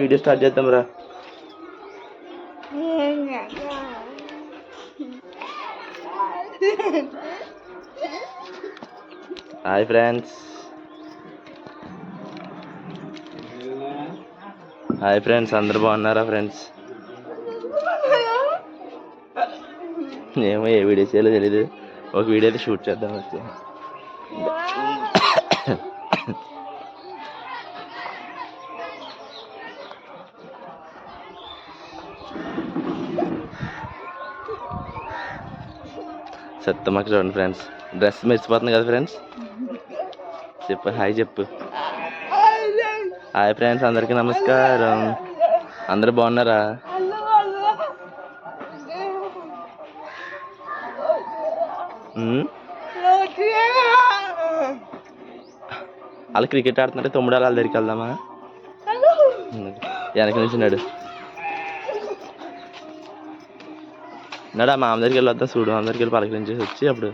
Video start చేద్దాం రా. Hi friends. Hi friends అందరు బాగున్నారా ఫ్రెండ్స్? ఏమో ఏ వీడియో చేయాలో తెలీదు. ఒక వీడియో అయితే షూట్ చేద్దాం వచ్చి. సత్తమ్మకి చూడండి ఫ్రెండ్స్ డ్రెస్ మెరిసిపోతుంది కదా ఫ్రెండ్స్ చెప్పు హాయ్ చెప్పు. హాయ్ ఫ్రెండ్స్ అందరికీ నమస్కారం. అందరు బాగున్నారా? వాళ్ళు క్రికెట్ ఆడుతుంటే తమ్ముడు వాళ్ళ దగ్గరికి వెళ్దామా? వెనక నుంచి నడు నడా మా అమ్మ దగ్గరికి వెళ్ళొద్దాం చూడు మా అమ్మ దగ్గరికి వెళ్ళి పలకరించేసి వచ్చి అప్పుడు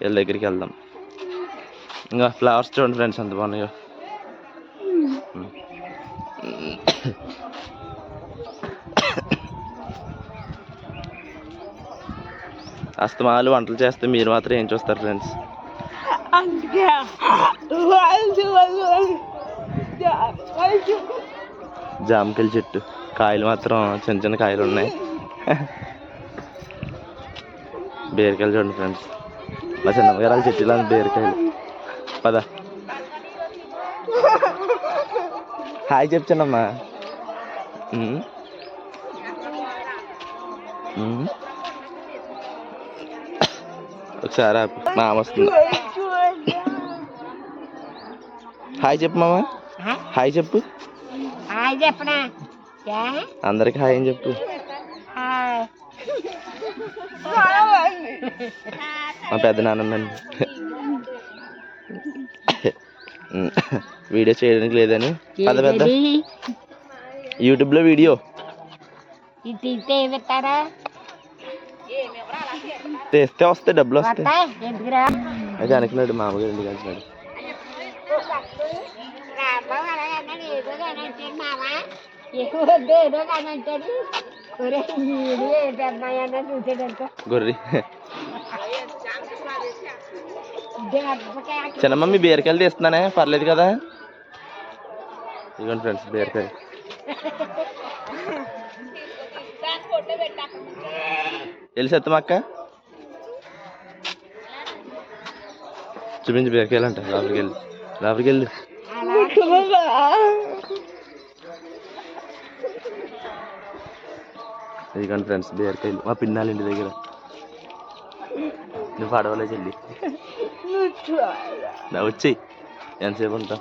వీళ్ళ దగ్గరికి వెళ్దాం. ఇంకా ఫ్లవర్స్ చూడండి ఫ్రెండ్స్ ఎంత బాగున్నాయో. అస్తమాలు వంటలు చేస్తే మీరు మాత్రం ఏం చూస్తారు ఫ్రెండ్స్ జామకాయల చెట్టు కాయలు మాత్రం చిన్న చిన్న కాయలు ఉన్నాయి. బీరకాయలు చూడండి ఫ్రెండ్స్ మా చిన్నమ్మగారు చెట్టు ఇలా బీరకాయలు. పద. హాయ్ చిన్నమ్మా. ఉమ్. ఒకసారి. మా వస్తుంది. హాయ్ చెప్పు మామ. హాయ్ చెప్పు. హాయ్ చెప్పనా? ఏ? అందరికి హాయ్ అని చెప్పు. హాయ్. మా పెద్ద నాన్నండి వీడియో చేయడానికి లేదని. పెద్ద. పెద్ద? యూట్యూబ్లో వీడియో. తీస్తే వస్తాయి డబ్బులు వస్తాయి? అయితే అనుకున్నాడు మామగారు ఎందుకు అంటున్నాడు ఏదో కానీ అంటాడు గొర్రె. చిన్నమ్మ మీ బీరకాయలు తీస్తున్నానే పర్లేదు కదా? ఇదిగోండి ఫ్రెండ్స్ బీరకాయ వెళ్ళి సత్తమక్క చూపించి బీరకాయలు అంట లోపలికి వెళ్ళి లోపలికి వెళ్ళి. ఇదిగోండి ఫ్రెండ్స్ బీరకాయలు మా పిన్నాలు ఇంటి దగ్గర. నువ్వు పడవలే చెల్లి. నా వచ్చేయి. ఎంతసేపు ఉంటా?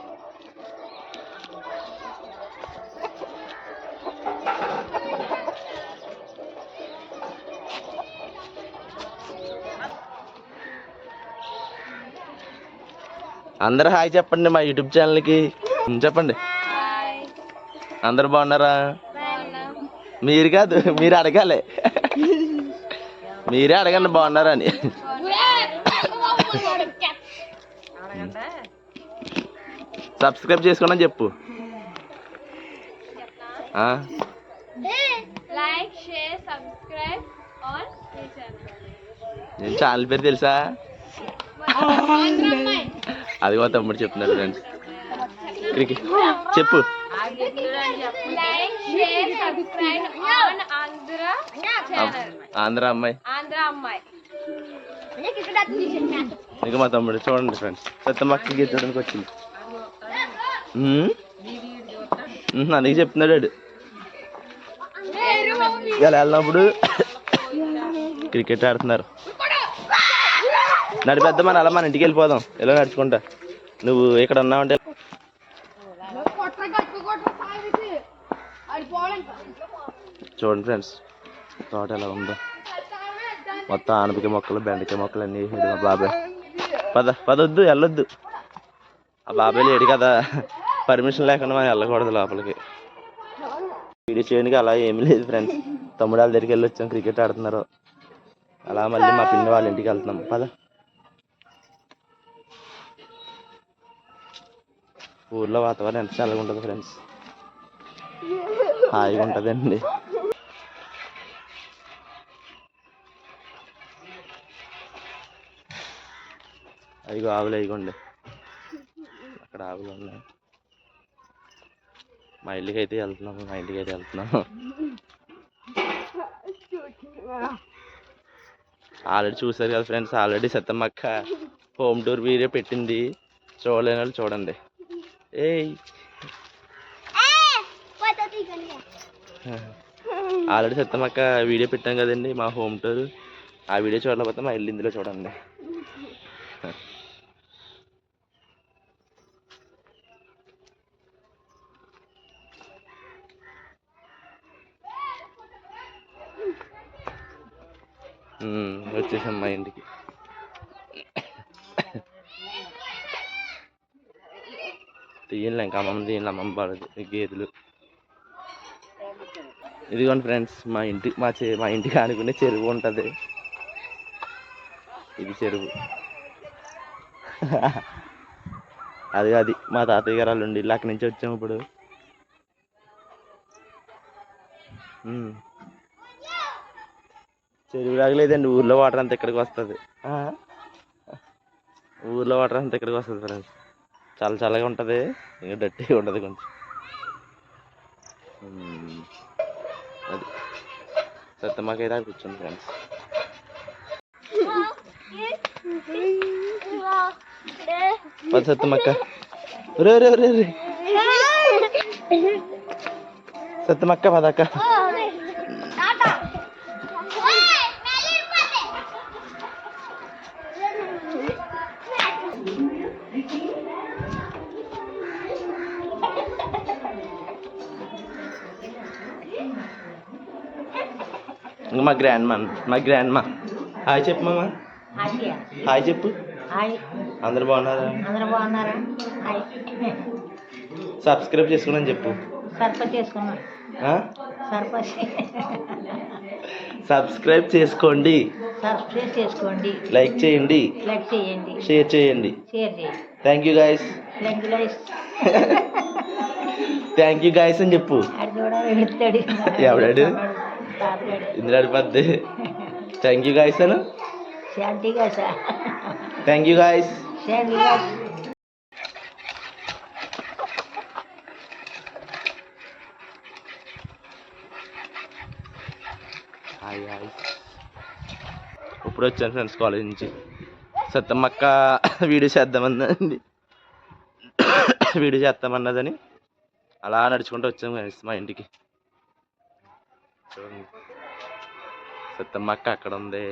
అందరు హాయ్ చెప్పండి మా యూట్యూబ్ ఛానల్కి. చెప్పండి. అందరు బాగున్నారా? మీరు కాదు మీరు అడగాలి. మీరే అడగండి బాగున్నారా అని సబ్స్క్రైబ్ చేసుకోండి చెప్పు. నేను ఛానల్. పేరు తెలుసా? అది మా తమ్ముడు చెప్తున్నాడు ఫ్రెండ్స్ క్రికెట్. చెప్పు. ఆంధ్ర అమ్మాయి. Ammai. ఇంకా మా తమ్ముడు చూడండి ఫ్రెండ్స్ సత్తమ్మ క్రికెట్ చూడడానికి వచ్చింది. అందుకే చెప్తున్నాడు వాడు. ఇలా వెళ్ళినప్పుడు క్రికెట్ ఆడుతున్నారు. నడిపెద్ద మన అలా మన ఇంటికి వెళ్ళిపోదాం. ఇలా నడుచుకుంటా? నువ్వు ఇక్కడ ఉన్నావంటే చూడండి ఫ్రెండ్స్. తోట ఎలా ఉందో. మొత్తం ఆనపకాయ మొక్కలు బెండకాయ మొక్కలు అన్నీ వేసాడు మా బాబాయ్. పద పదొద్దు వెళ్ళొద్దు. ఆ బాబాయ్ లేడు కదా. పర్మిషన్ లేకుండా మనం వెళ్ళకూడదు లోపలికి. వీడియో చేయడానికి అలా ఏమీ లేదు ఫ్రెండ్స్. తమ్ముడు వాళ్ళ దగ్గరికి వెళ్ళి వచ్చాం క్రికెట్ ఆడుతున్నారు. అలా మళ్ళీ మా పిన్ని వాళ్ళ ఇంటికి వెళ్తున్నాం. పద. ఊర్లో వాతావరణం ఎంత చల్లగా ఉంటుంది ఫ్రెండ్స్. హాయిగా ఉంటుందండి. అదిగో ఆవులు అయ్యండి అక్కడ ఆవులు ఉన్నాయి. మా ఇంటికి అయితే వెళ్తున్నాము మా ఇంటికి అయితే వెళ్తున్నాము ఆల్రెడీ చూసారు కదా friends already Sattammakka home tour video పెట్టింది. చూడలేని వాళ్ళు చూడండి. ఏయ్. ఆల్రెడీ సత్తమ్మక్క వీడియో పెట్టాం కదండి మా హోమ్ టూర్. ఆ వీడియో చూడలేకపోతే మా ఇల్లు ఇందులో చూడండి. వచ్చేసాం మా ఇంటికి. తీయండి ఇంకా అమ్మమ్మ తీయలే అమ్మమ్మ పడదు గేదెలు. ఇదిగోండి ఫ్రెండ్స్ మా ఇంటి మా చె మా ఇంటికి ఆనుకునే చెరువు ఉంటుంది. ఇది చెరువు. అది అది మా తాతయ్య గారు వాళ్ళు ఉండి ఇల్లు అక్కడి నుంచి వచ్చాము ఇప్పుడు. చెరువు లాగలేదండి ఊర్లో వాటర్ అంతా ఇక్కడికి వస్తుంది. ఊర్లో వాటర్ అంతా ఇక్కడికి వస్తుంది ఫ్రెండ్స్ చాలా చల్లగా ఉంటుంది ఇంకా డట్టిగా ఉంటుంది కొంచెం. అది. సత్తమ్మకైతే కూర్చోండి ఫ్రెండ్స్ పద సత్తమ్మక్క. రే రే రే రే సత్తమ్మక్క పదక్క ఇంకా మా గ్రాండ్ మా మా గ్రాండ్ మా హాయ్ చెప్పు మామ. హాయ్ చెప్పు. అందరు బాగున్నారా? అందరూ బాగున్నారా? సబ్స్క్రైబ్ చేసుకున్నాను చెప్పు. సబ్స్క్రైబ్ చేసుకోండి. సబ్స్క్రైబ్ చేసుకోండి. లైక్ చేయండి. లైక్ చేయండి. షేర్ చేయండి. షేర్ చేయండి. Thank you guys thank you guys అని చెప్పు. ఎవడాడు? తాతగాడు ఇందులో అడిపద్ది. Thank you guys Anu. Thank you guys hi hi ఇప్పుడు వచ్చాను ఫ్రెండ్స్ కాలేజ్ నుంచి. సత్తమ్మక్క వీడియో చేద్దామన్నదండి వీడియో చేస్తామన్నదని. అలా నడుచుకుంటూ వచ్చాము మా ఇంటికి. చూడండి సత్తమ్మక్క అక్కడ ఉంది